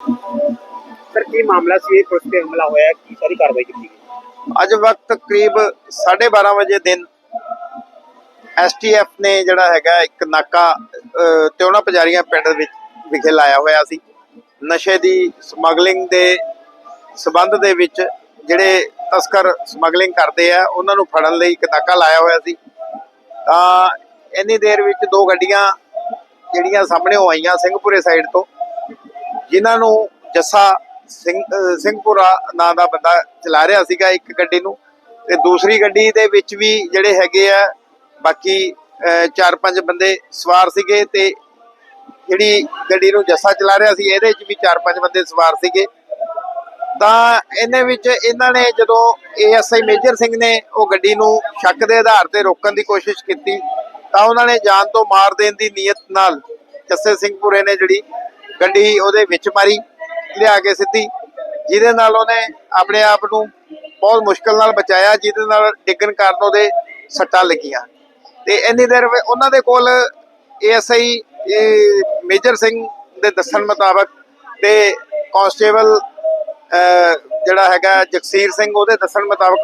Sir, ਕੀ ਮਾਮਲਾ ਸੀ? ਇਹ police ਤੇ ਹਮਲਾ ਹੋਇਆ, ਕੀ ਸਾਰੀ ਕਾਰਵਾਈ ਕੀਤੀ ਅੱਜ ਵਕਤ ਕਰੀਬ 12:30 ਵਜੇ ਦਿਨ ਐਸਟੀਐਫ ਨੇ ਜਿਹੜਾ ਹੈਗਾ ਇੱਕ ਨਾਕਾ ਤਿਉਣਾ ਪੁਜਾਰੀਆਂ ਪਿੰਡ ਵਿੱਚ ਵਿਖੇ ਲਾਇਆ ਹੋਇਆ ਸੀ। ਨਸ਼ੇ ਦੀ ਸਮਗਲਿੰਗ ਦੇ ਸਬੰਧ ਦੇ ਵਿੱਚ ਜਿਹੜੇ ਤਸਕਰ ਸਮਗਲਿੰਗ ਕਰਦੇ ਆ, ਉਹਨਾਂ ਨੂੰ ਫੜਨ ਲਈ ਇੱਕ ਨਾਕਾ ਲਾਇਆ ਹੋਇਆ ਸੀ। ਤਾਂ ਇੰਨੀ ਦੇਰ ਵਿੱਚ ਦੋ ਗੱਡੀਆਂ ਜਿਹੜੀਆਂ ਸਾਹਮਣੇ ਆਈਆਂ, ਸਿੰਘਪੁਰੇ ਸਾਈਡ ਤੋਂ। ਜਿਨ੍ਹਾਂ ਨੂੰ ਜੱਸਾ ਸਿੰਘ ਸਿੰਘਪੁਰਾ ਨਾਂ ਦਾ ਬੰਦਾ ਚਲਾ ਰਿਹਾ ਸੀਗਾ ਇੱਕ ਗੱਡੀ ਨੂੰ, ਤੇ ਦੂਸਰੀ ਗੱਡੀ ਦੇ ਵਿੱਚ ਵੀ ਜਿਹੜੇ ਹੈਗੇ ਆ, ਬਾਕੀ ਚਾਰ ਪੰਜ ਬੰਦੇ ਸਵਾਰ ਸੀਗੇ ਤੇ ਜਿਹੜੀ ਗੱਡੀ ਨੂੰ ਜੱਸਾ ਚਲਾ ਰਿਹਾ ਸੀ, ਇਹਦੇ ਵਿੱਚ ਵੀ ਚਾਰ ਪੰਜ ਬੰਦੇ ਸਵਾਰ ਸੀਗੇ। ਤਾਂ ਇਹਨੇ ਵਿੱਚ ਇਹਨਾਂ ਨੇ ਜਦੋਂ ਏਐਸਆਈ ਮੇਜਰ ਸਿੰਘ ਨੇ ਉਹ ਗੱਡੀ ਨੂੰ ਸ਼ੱਕ ਦੇ ਆਧਾਰ ਤੇ ਰੋਕਣ ਦੀ ਕੋਸ਼ਿਸ਼ ਕੀਤੀ, ਤਾਂ ਉਹਨਾਂ ਨੇ ਜਾਨ ਤੋਂ ਮਾਰ ਦੇਣ ਦੀ ਨੀਅਤ ਨਾਲ ਜੱਸੇ ਸਿੰਘਪੁਰੇ ਨੇ ਜਿਹੜੀ ਗੱਡੀ ਉਹਦੇ ਵਿੱਚ ਮਾਰੀ, ਲਿਆ ਕੇ ਸਿੱਧੀ। ਜਿਹਦੇ ਨਾਲ ਉਹਨੇ ਆਪਣੇ ਆਪ ਨੂੰ ਬਹੁਤ ਮੁਸ਼ਕਲ ਨਾਲ ਬਚਾਇਆ, ਜਿਹਦੇ ਨਾਲ ਡਿੱਗਣ ਕਾਰਨ ਉਹਦੇ ਸੱਟਾਂ ਲੱਗੀਆਂ। ਤੇ ਇੰਨੀ ਦੇਰ ਉਹਨਾਂ ਦੇ ਕੋਲ ਏਐਸਆਈ ਮੇਜਰ ਸਿੰਘ ਦੇ ਦੱਸਣ ਮੁਤਾਬਕ ਤੇ ਕਾਂਸਟੇਬਲ, ਅਹ, ਜਿਹੜਾ ਹੈਗਾ ਜਗਸੀਰ ਸਿੰਘ, ਉਹਦੇ ਦੱਸਣ ਮੁਤਾਬਕ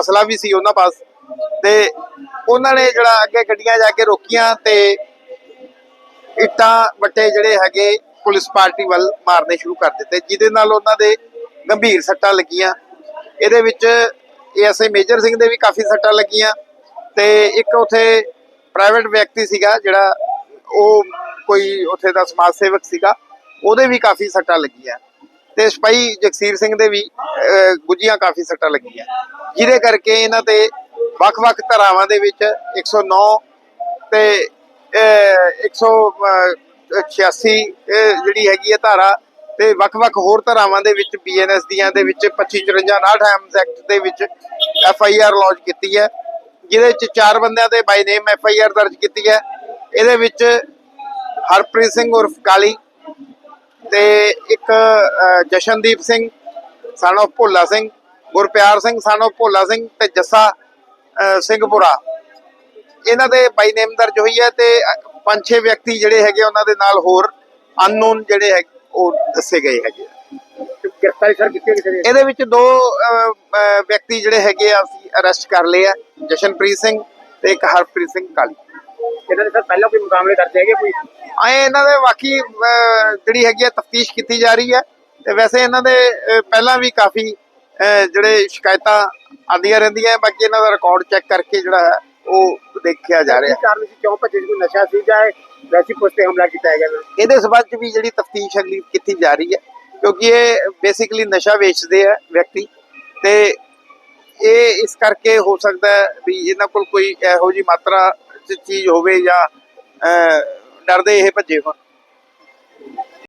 ਅਸਲਾ ਵੀ ਸੀ ਉਹਨਾਂ ਪਾਸ। ਤੇ ਉਹਨਾਂ ਨੇ ਜਿਹੜਾ ਅੱਗੇ ਗੱਡੀਆਂ ਜਾ ਕੇ ਰੋਕੀਆਂ ਤੇ ਇੱਟਾਂ ਵੱਟੇ ਜਿਹੜੇ ਹੈਗੇ ਪੁਲਿਸ ਪਾਰਟੀ ਵੱਲ ਮਾਰਨੇ ਸ਼ੁਰੂ ਕਰ ਦਿੱਤੇ, ਜਿਹਦੇ ਨਾਲ ਉਹਨਾਂ ਦੇ ਗੰਭੀਰ ਸੱਟਾਂ ਲੱਗੀਆਂ। ਇਹਦੇ ਵਿੱਚ ਐਸਏ ਮੇਜਰ ਸਿੰਘ ਦੇ ਵੀ ਕਾਫੀ ਸੱਟਾਂ ਲੱਗੀਆਂ ਤੇ ਇੱਕ ਉਥੇ ਪ੍ਰਾਈਵੇਟ ਵਿਅਕਤੀ ਸੀਗਾ ਜਿਹੜਾ ਉਹ ਕੋਈ ਉਥੇ ਦਾ ਸਮਾਜ ਸੇਵਕ ਸੀਗਾ, ਉਹਦੇ ਵੀ ਕਾਫੀ ਸੱਟਾਂ ਲੱਗੀਆਂ ਤੇ ਸਿਪਾਹੀ ਜਗਸੀਰ ਸਿੰਘ ਦੇ ਵੀ ਗੁੱਜੀਆਂ ਕਾਫੀ ਸੱਟਾਂ ਲੱਗੀਆਂ। ਜਿਹਦੇ ਕਰਕੇ ਇਹਨਾਂ ਤੇ ਵੱਖ-ਵੱਖ ਧਰਾਵਾਂ ਦੇ ਵਿੱਚ 109 ਤੇ 100 86 ਇਹ ਜਿਹੜੀ ਹੈਗੀ ਹੈ ਧਾਰਾ ਤੇ ਵੱਖ-ਵੱਖ ਹੋਰ ਧਾਰਾਵਾਂ ਦੇ ਵਿੱਚ ਬੀਐਨਐਸ ਦੀਆਂ ਦੇ ਵਿੱਚ 25 54 59 ਐਮਸ ਐਕਟ ਦੇ ਵਿੱਚ ਐਫ ਆਈ ਆਰ ਲਾਂਚ ਕੀਤੀ ਹੈ, ਜਿਹਦੇ ਵਿੱਚ ਚਾਰ ਬੰਦਿਆਂ ਦੇ ਬਾਈ ਨੇਮ ਆਰ ਦਰਜ ਕੀਤੀ ਹੈ। ਇਹਦੇ ਵਿੱਚ ਹਰਪ੍ਰੀਤ ਸਿੰਘ ਉਰਫ ਕਾਲੀ ਤੇ ਇੱਕ Jashandeep Singh, son of Bhola Singh, Gurpyar Singh, son of Bhola Singh ਤੇ ਜੱਸਾ ਸਿੰਘਪੁਰਾ ਇਹਨਾਂ ਦੇ ਬਾਈ ਨੇਮ ਦਰਜ ਹੋਈ ਹੈ ਤੇ ਪੰਜ ਛੇ ਵਿਅਕਤੀ ਜਿਹੜੇ ਹੈਗੇ ਉਹਨਾਂ ਦੇ ਨਾਲ ਹੋਰ ਅਨਨੋਨ ਜਿਹੜੇ ਹੈ ਉਹ ਦੱਸੇ ਗਏ ਹੈਗੇ ਗ੍ਰਿਫਤਾਰੀ ਸਰ ਕੀਤੀ ਕਿਸੇ ਨੇ? ਇਹਦੇ ਵਿੱਚ ਦੋ ਵਿਅਕਤੀ ਜਿਹੜੇ ਹੈਗੇ ਆ ਅਸੀਂ ਅਰੈਸਟ ਕਰ ਲਏ ਆ ਜਸ਼ਨਪ੍ਰੀਤ ਸਿੰਘ ਤੇ ਇੱਕ ਹਰਪ੍ਰੀਤ ਸਿੰਘ ਕਾਲੀ। ਇਹਨਾਂ ਦੇ ਸਰ ਪਹਿਲਾਂ ਕੋਈ ਮੁਕਾਬਲੇ ਕਰਦੇ ਹੈਗੇ ਕੋਈ? ਆਏ ਇਹਨਾਂ ਦੇ ਬਾਕੀ ਜਿਹੜੀ ਹੈਗੀ ਆ ਤਫਤੀਸ਼ ਕੀਤੀ ਜਾ ਰਹੀ ਹੈ। ਤੇ ਵੈਸੇ ਇਹਨਾਂ ਦੇ ਪਹਿਲਾਂ ਵੀ ਕਾਫੀ ਜਿਹੜੇ ਸ਼ਿਕਾਇਤਾਂ ਆਉਂਦੀਆਂ ਰਹਿੰਦੀਆਂ ਬਾਕੀ ਇਹਨਾਂ ਦਾ ਰਿਕਾਰਡ ਚੈੱਕ ਕਰਕੇ ਜਿਹੜਾ ਹੈ ਉਹ ਦੇਖਿਆ ਜਾ ਰਿਹਾ ਕਾਰਨ ਸੀ ਕਿਉਂ ਭੱਜੇ? ਕੋਈ ਨਸ਼ਾ ਸੀ ਜਾਂ ਵੈਸੀ ਪੁਲਿਸ ਤੇ ਹਮਲਾ ਕੀਤਾ ਨੇ? ਇਹਦੇ ਸਬੰਧ ਚ ਵੀ ਜਿਹੜੀ ਤਫਤੀਸ਼ ਅਗਲੀ ਕੀਤੀ ਜਾ ਰਹੀ ਹੈ ਕਿਉਂਕਿ ਇਹ ਬੇਸਿਕਲੀ ਨਸ਼ਾ ਵੇਚਦੇ ਆ ਵਿਅਕਤੀ ਤੇ ਇਹ ਇਸ ਕਰਕੇ ਹੋ ਸਕਦਾ ਵੀ ਇਹਨਾਂ ਕੋਲ ਕੋਈ ਇਹੋ ਜੀ ਮਾਤਰਾ ਚ ਚੀਜ਼ ਹੋਵੇ ਜਾਂ ਡਰਦੇ ਇਹ ਭੱਜੇ ਹੋਣ